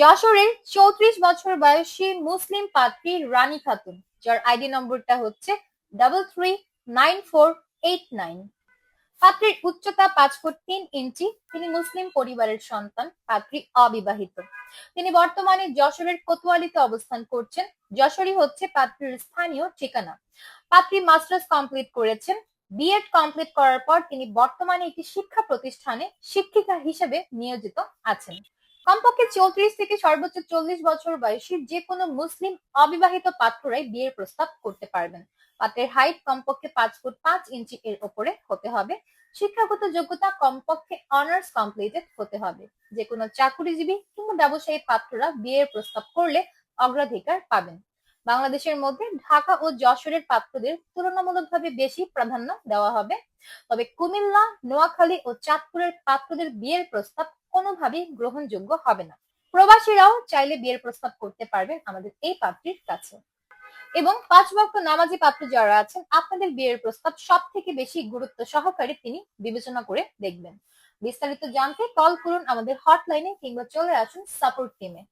যশোরের চৌত্রিশ বছর বয়সী মুসলিম পাত্রী রানী খাতুন, যার আইডি নম্বরটা হচ্ছে double three nine four eight nine পাত্রীর উচ্চতা পাঁচ ফুট তিন ইঞ্চি, তিনি মুসলিম পরিবারের সন্তান, পাত্রী অবিবাহিত। তিনি বর্তমানে যশোরের কোতোয়ালিতে অবস্থান করছেন। যশোরই হচ্ছে পাত্রীর স্থানীয় ঠিকানা। পাত্রী মাস্টার্স কমপ্লিট করেছেন। বিএড কমপ্লিট করার পর তিনি বর্তমানে একটি শিক্ষা প্রতিষ্ঠানে শিক্ষিকা হিসেবে নিয়োজিত আছেন। কমপক্ষে চৌত্রিশ থেকে সর্বোচ্চ চল্লিশ বছর বয়সী যে কোনো মুসলিম অবিবাহিত পাত্ররাই বিয়ের প্রস্তাব করতে পারবেন। পাত্রের হাইট কমপক্ষে পাঁচ ফুট পাঁচ ইঞ্চি এর ওপরে হতে হবে। শিক্ষাগত যোগ্যতা কমপক্ষে অনার্স কমপ্লিটেড হতে হবে। যে কোনো চাকুরিজীবী কিংবা ব্যবসায়ী পাত্ররা বিয়ের প্রস্তাব করলে অগ্রাধিকার পাবেন। বাংলাদেশের মধ্যে ঢাকা ও যশোরের পাত্রদের তুলনামূলকভাবে বেশি প্রাধান্য দেওয়া হবে। তবে কুমিল্লা, নোয়াখালী ও চাঁদপুরের পাত্রদের বিয়ের প্রস্তাব কোনোভাবেই গ্রহণযোগ্য হবে না। প্রবাসীরাও চাইলে বিয়ের প্রস্তাব করতে পারবেন আমাদের এই পাত্রীর কাছে। এবং পাঁচ বক্ত নামাজি পাত্র যারা আছেন, আপনাদের বিয়ের প্রস্তাব সব থেকে বেশি গুরুত্ব সহকারে তিনি বিবেচনা করে দেখবেন। বিস্তারিত জানতে কল করুন আমাদের হটলাইনে কিংবা চলে আসুন সাপোর্ট টিমে।